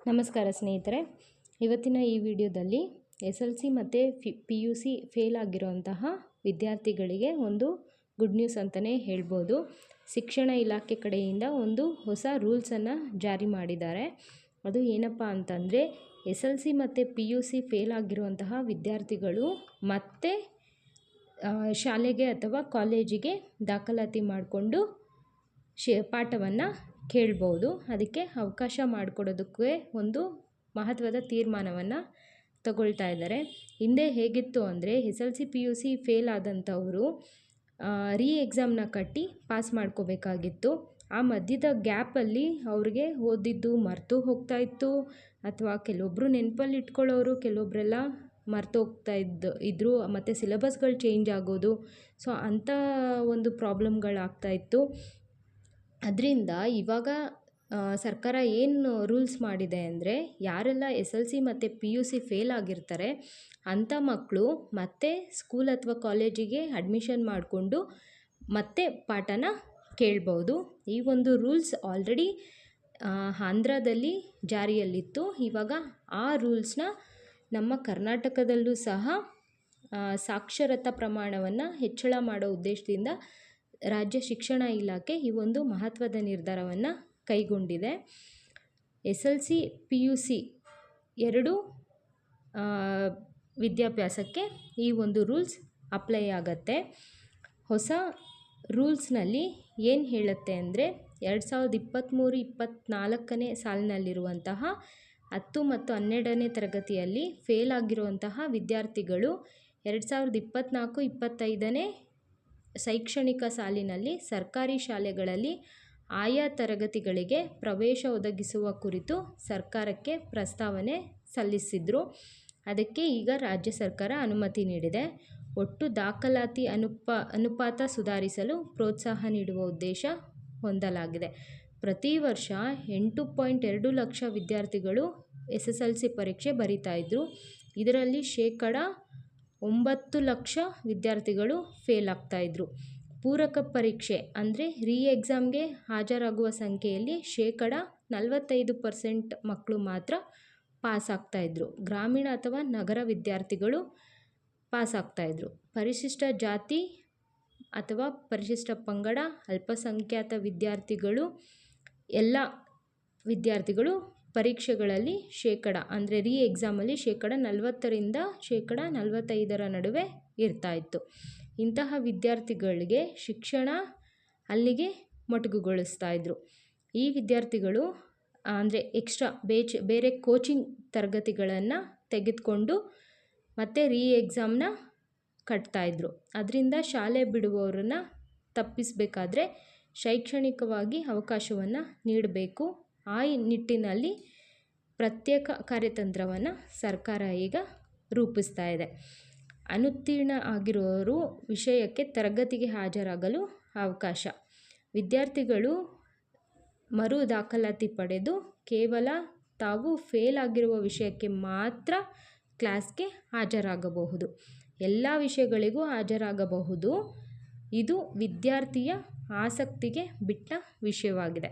ನಮಸ್ಕಾರ ಸ್ನೇಹಿತರೆ. ಇವತ್ತಿನ ಈ ವಿಡಿಯೋದಲ್ಲಿ ಎಸ್ ಎಲ್ ಸಿ ಮತ್ತು ಪಿ ಯು ಸಿ ಫೇಲ್ ಆಗಿರುವಂತಹ ವಿದ್ಯಾರ್ಥಿಗಳಿಗೆ ಒಂದು ಗುಡ್ ನ್ಯೂಸ್ ಅಂತಲೇ ಹೇಳ್ಬೋದು. ಶಿಕ್ಷಣ ಇಲಾಖೆ ಕಡೆಯಿಂದ ಒಂದು ಹೊಸ ರೂಲ್ಸನ್ನು ಜಾರಿ ಮಾಡಿದ್ದಾರೆ. ಅದು ಏನಪ್ಪ ಅಂತಂದರೆ, ಎಸ್ ಎಲ್ ಸಿ ಮತ್ತು ಪಿ ಯು ಸಿ ಫೇಲ್ ಆಗಿರುವಂತಹ ವಿದ್ಯಾರ್ಥಿಗಳು ಮತ್ತೆ ಶಾಲೆಗೆ ಅಥವಾ ಕಾಲೇಜಿಗೆ ದಾಖಲಾತಿ ಮಾಡಿಕೊಂಡು ಶೇ, ಪಾಠವನ್ನು ಕೇಳ್ಬೋದು. ಅದಕ್ಕೆ ಅವಕಾಶ ಮಾಡಿಕೊಡೋದಕ್ಕೆ ಒಂದು ಮಹತ್ವದ ತೀರ್ಮಾನವನ್ನು ತಗೊಳ್ತಾ ಇದ್ದಾರೆ. ಹಿಂದೆ ಹೇಗಿತ್ತು ಅಂದರೆ S L C P U C fail ಆದಂಥವರು re ಎಕ್ಸಾಮ್ನ ಕಟ್ಟಿ ಪಾಸ್ ಮಾಡ್ಕೋಬೇಕಾಗಿತ್ತು. ಆ ಮಧ್ಯದ ಗ್ಯಾಪಲ್ಲಿ ಅವ್ರಿಗೆ ಓದಿದ್ದು ಮರೆತು ಹೋಗ್ತಾ ಇತ್ತು. ಅಥವಾ ಕೆಲವೊಬ್ಬರು ನೆನಪಲ್ಲಿ ಇಟ್ಕೊಳ್ಳೋರು ಕೆಲವೊಬ್ಬರೆಲ್ಲ ಮರೆತು ಹೋಗ್ತಾ ಇದ್ದು ಇದ್ದರು ಮತ್ತು ಸಿಲೆಬಸ್ಗಳು ಚೇಂಜ್ ಆಗೋದು. ಸೊ ಅಂಥ ಒಂದು ಪ್ರಾಬ್ಲಮ್ಗಳಾಗ್ತಾ ಇತ್ತು. ಅದರಿಂದ ಇವಾಗ ಸರ್ಕಾರ ಏನು ರೂಲ್ಸ್ ಮಾಡಿದೆ ಅಂದರೆ ಯಾರೆಲ್ಲ ಎಸ್ ಎಲ್ ಸಿ ಮತ್ತು ಪಿ ಯು ಸಿ ಫೇಲ್ ಆಗಿರ್ತಾರೆ ಅಂಥ ಮಕ್ಕಳು ಮತ್ತೆ ಸ್ಕೂಲ್ ಅಥವಾ ಕಾಲೇಜಿಗೆ ಅಡ್ಮಿಷನ್ ಮಾಡಿಕೊಂಡು ಮತ್ತೆ ಪಾಠನ ಕೇಳ್ಬೋದು. ಈ ಒಂದು ರೂಲ್ಸ್ ಆಲ್ರೆಡಿ ಆಂಧ್ರದಲ್ಲಿ ಜಾರಿಯಲ್ಲಿತ್ತು. ಇವಾಗ ಆ ರೂಲ್ಸ್ನ ನಮ್ಮ ಕರ್ನಾಟಕದಲ್ಲೂ ಸಹ ಸಾಕ್ಷರತಾ ಪ್ರಮಾಣವನ್ನು ಹೆಚ್ಚಳ ಮಾಡೋ ಉದ್ದೇಶದಿಂದ ರಾಜ್ಯ ಶಿಕ್ಷಣ ಇಲಾಖೆ ಈ ಒಂದು ಮಹತ್ವದ ನಿರ್ಧಾರವನ್ನು ಕೈಗೊಂಡಿದೆ. S L C P U C ಎರಡು ವಿದ್ಯಾಭ್ಯಾಸಕ್ಕೆ ಈ ಒಂದು ರೂಲ್ಸ್ ಅಪ್ಲೈ ಆಗತ್ತೆ. ಹೊಸ ರೂಲ್ಸ್ನಲ್ಲಿ ಏನು ಹೇಳುತ್ತೆ ಅಂದರೆ, ಎರಡು ಸಾವಿರದ ಇಪ್ಪತ್ತ್ಮೂರು ಇಪ್ಪತ್ತ್ನಾಲ್ಕನೇ ಸಾಲಿನಲ್ಲಿರುವಂತಹ ಹತ್ತು ಮತ್ತು ಹನ್ನೆರಡನೇ ತರಗತಿಯಲ್ಲಿ ಫೇಲ್ ಆಗಿರುವಂತಹ ವಿದ್ಯಾರ್ಥಿಗಳು ಎರಡು ಸಾವಿರದ ಇಪ್ಪತ್ತ್ನಾಲ್ಕು ಇಪ್ಪತ್ತೈದನೇ ಶೈಕ್ಷಣಿಕ ಸಾಲಿನಲ್ಲಿ, ಸರ್ಕಾರಿ ಶಾಲೆಗಳಲ್ಲಿ ಆಯಾ ತರಗತಿಗಳಿಗೆ ಪ್ರವೇಶ ಒದಗಿಸುವ ಕುರಿತು ಸರ್ಕಾರಕ್ಕೆ ಪ್ರಸ್ತಾವನೆ ಸಲ್ಲಿಸಿದ್ರು. ಅದಕ್ಕೆ ಈಗ ರಾಜ್ಯ ಸರ್ಕಾರ ಅನುಮತಿ ನೀಡಿದೆ. ಒಟ್ಟು ದಾಖಲಾತಿ ಅನುಪ, ಅನುಪಾತ ಸುಧಾರಿಸಲು ಪ್ರೋತ್ಸಾಹ ನೀಡುವ ಉದ್ದೇಶ ಹೊಂದಲಾಗಿದೆ. ಪ್ರತಿ ವರ್ಷ ಎಂಟು ಪಾಯಿಂಟ್ ಎರಡು ಲಕ್ಷ ವಿದ್ಯಾರ್ಥಿಗಳು ಎಸ್ ಎಸ್ ಎಲ್ ಸಿ ಪರೀಕ್ಷೆ ಬರಿತಾ ಇದ್ದರು ಇದರಲ್ಲಿ ಶೇಕಡ ಒಂಬತ್ತು ಲಕ್ಷ ವಿದ್ಯಾರ್ಥಿಗಳು ಫೇಲ್ ಆಗ್ತಾಯಿದ್ರು ಪೂರಕ ಪರೀಕ್ಷೆ ಅಂದರೆ ರೀ ಎಕ್ಸಾಮ್ಗೆ ಹಾಜರಾಗುವ ಸಂಖ್ಯೆಯಲ್ಲಿ ಶೇಕಡ ನಲವತ್ತೈದು ಪರ್ಸೆಂಟ್ ಮಕ್ಕಳು ಮಾತ್ರ ಪಾಸ್ ಆಗ್ತಾಯಿದ್ರು ಗ್ರಾಮೀಣ ಅಥವಾ ನಗರ ವಿದ್ಯಾರ್ಥಿಗಳು ಪಾಸ್ ಆಗ್ತಾಯಿದ್ರು ಪರಿಶಿಷ್ಟ ಜಾತಿ ಅಥವಾ ಪರಿಶಿಷ್ಟ ಪಂಗಡ, ಅಲ್ಪಸಂಖ್ಯಾತ ವಿದ್ಯಾರ್ಥಿಗಳು, ಎಲ್ಲ ವಿದ್ಯಾರ್ಥಿಗಳು ಪರೀಕ್ಷೆಗಳಲ್ಲಿ ಶೇಕಡ, ಅಂದರೆ ರೀ ಎಕ್ಸಾಮಲ್ಲಿ ಶೇಕಡ ನಲವತ್ತರಿಂದ ಶೇಕಡ ನಲವತ್ತೈದರ ನಡುವೆ ಇರ್ತಾ ಇತ್ತು ಇಂತಹ ವಿದ್ಯಾರ್ಥಿಗಳಿಗೆ ಶಿಕ್ಷಣ ಅಲ್ಲಿಗೆ ಮೊಟಕುಗೊಳಿಸ್ತಾ ಇದ್ರು ಈ ವಿದ್ಯಾರ್ಥಿಗಳು, ಅಂದರೆ ಎಕ್ಸ್ಟ್ರಾ ಬೇಚ್, ಬೇರೆ ಕೋಚಿಂಗ್ ತರಗತಿಗಳನ್ನು ತೆಗೆದುಕೊಂಡು ಮತ್ತೆ ರೀ ಎಕ್ಸಾಮ್ನ ಕಟ್ತಾಯಿದ್ರು. ಅದರಿಂದ ಶಾಲೆ ಬಿಡುವವರನ್ನು ತಪ್ಪಿಸಬೇಕಾದ್ರೆ ಶೈಕ್ಷಣಿಕವಾಗಿ ಅವಕಾಶವನ್ನು ನೀಡಬೇಕು. ಆ ನಿಟ್ಟಿನಲ್ಲಿ ಪ್ರತ್ಯೇಕ ಕಾರ್ಯತಂತ್ರವನ್ನು ಸರ್ಕಾರ ಈಗ ರೂಪಿಸ್ತಾ ಇದೆ. ಅನುತ್ತೀರ್ಣ ಆಗಿರೋರು ವಿಷಯಕ್ಕೆ ತರಗತಿಗೆ ಹಾಜರಾಗಲು ಅವಕಾಶ. ವಿದ್ಯಾರ್ಥಿಗಳು ಮರು ದಾಖಲಾತಿ ಪಡೆದು ಕೇವಲ ತಾವು ಫೇಲ್ ಆಗಿರುವ ವಿಷಯಕ್ಕೆ ಮಾತ್ರ ಕ್ಲಾಸ್ಗೆ ಹಾಜರಾಗಬಹುದು. ಎಲ್ಲ ವಿಷಯಗಳಿಗೂ ಹಾಜರಾಗಬಹುದು. ಇದು ವಿದ್ಯಾರ್ಥಿಯ ಆಸಕ್ತಿಗೆ ಬಿಟ್ಟ ವಿಷಯವಾಗಿದೆ.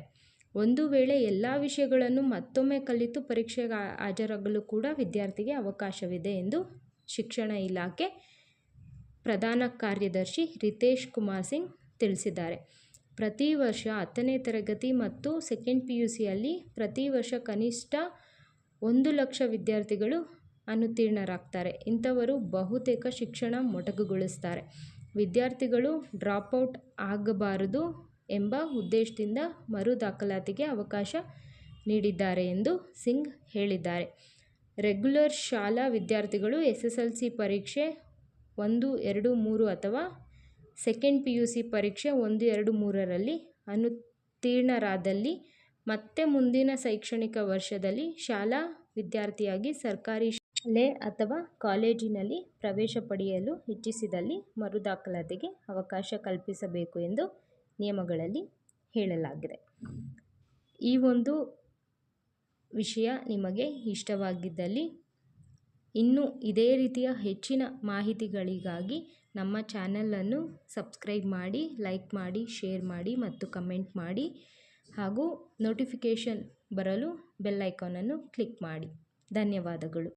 ಒಂದು ವೇಳೆ ಎಲ್ಲ ವಿಷಯಗಳನ್ನು ಮತ್ತೊಮ್ಮೆ ಕಲಿತು ಪರೀಕ್ಷೆಗೆ ಹಾಜರಾಗಲು ಕೂಡ ವಿದ್ಯಾರ್ಥಿಗೆ ಅವಕಾಶವಿದೆ ಎಂದು ಶಿಕ್ಷಣ ಇಲಾಖೆ ಪ್ರಧಾನ ಕಾರ್ಯದರ್ಶಿ ರಿತೇಶ್ ಕುಮಾರ್ ಸಿಂಗ್ ತಿಳಿಸಿದ್ದಾರೆ. ಪ್ರತಿ ವರ್ಷ ಹತ್ತನೇ ತರಗತಿ ಮತ್ತು ಸೆಕೆಂಡ್ ಪಿ ಯು ಸಿಯಲ್ಲಿ ಪ್ರತಿ ವರ್ಷ ಕನಿಷ್ಠ ಒಂದು ಲಕ್ಷ ವಿದ್ಯಾರ್ಥಿಗಳು ಅನುತ್ತೀರ್ಣರಾಗ್ತಾರೆ. ಇಂಥವರು ಬಹುತೇಕ ಶಿಕ್ಷಣ ಮೊಟಕುಗೊಳಿಸ್ತಾರೆ. ವಿದ್ಯಾರ್ಥಿಗಳು ಡ್ರಾಪ್ಔಟ್ ಆಗಬಾರದು. ಎಂಬ ಉದ್ದೇಶದಿಂದ ಮರು ದಾಖಲಾತಿಗೆ ಅವಕಾಶ ನೀಡಿದ್ದಾರೆ ಎಂದು ಸಿಂಗ್ ಹೇಳಿದ್ದಾರೆ. ರೆಗ್ಯುಲರ್ ಶಾಲಾ ವಿದ್ಯಾರ್ಥಿಗಳು ಎಸ್ ಎಸ್ ಎಲ್ ಸಿ ಪರೀಕ್ಷೆ ಒಂದು, ಎರಡು, ಮೂರು ಅಥವಾ ಸೆಕೆಂಡ್ ಪಿ ಯು ಸಿ ಪರೀಕ್ಷೆ ಒಂದು, ಎರಡು, ಮೂರರಲ್ಲಿ ಅನುತ್ತೀರ್ಣರಾದಲ್ಲಿ ಮತ್ತೆ ಮುಂದಿನ ಶೈಕ್ಷಣಿಕ ವರ್ಷದಲ್ಲಿ ಶಾಲಾ ವಿದ್ಯಾರ್ಥಿಯಾಗಿ ಸರ್ಕಾರಿ ಶಾಲೆ ಅಥವಾ ಕಾಲೇಜಿನಲ್ಲಿ ಪ್ರವೇಶ ಪಡೆಯಲು ಇಚ್ಛಿಸಿದಲ್ಲಿ ಮರು ದಾಖಲಾತಿಗೆ ಅವಕಾಶ ಕಲ್ಪಿಸಬೇಕು ಎಂದು ನಿಯಮಗಳಲ್ಲಿ ಹೇಳಲಾಗಿದೆ. ಈ ಒಂದು ವಿಷಯ ನಿಮಗೆ ಇಷ್ಟವಾಗಿದ್ದಲ್ಲಿ ಇನ್ನೂ ಇದೇ ರೀತಿಯ ಹೆಚ್ಚಿನ ಮಾಹಿತಿಗಳಿಗಾಗಿ ನಮ್ಮ ಚಾನಲನ್ನು ಸಬ್ಸ್ಕ್ರೈಬ್ ಮಾಡಿ, ಲೈಕ್ ಮಾಡಿ, ಶೇರ್ ಮಾಡಿ ಮತ್ತು ಕಮೆಂಟ್ ಮಾಡಿ ಹಾಗೂ ನೋಟಿಫಿಕೇಷನ್ ಬರಲು ಬೆಲ್ ಐಕಾನನ್ನು ಕ್ಲಿಕ್ ಮಾಡಿ. ಧನ್ಯವಾದಗಳು.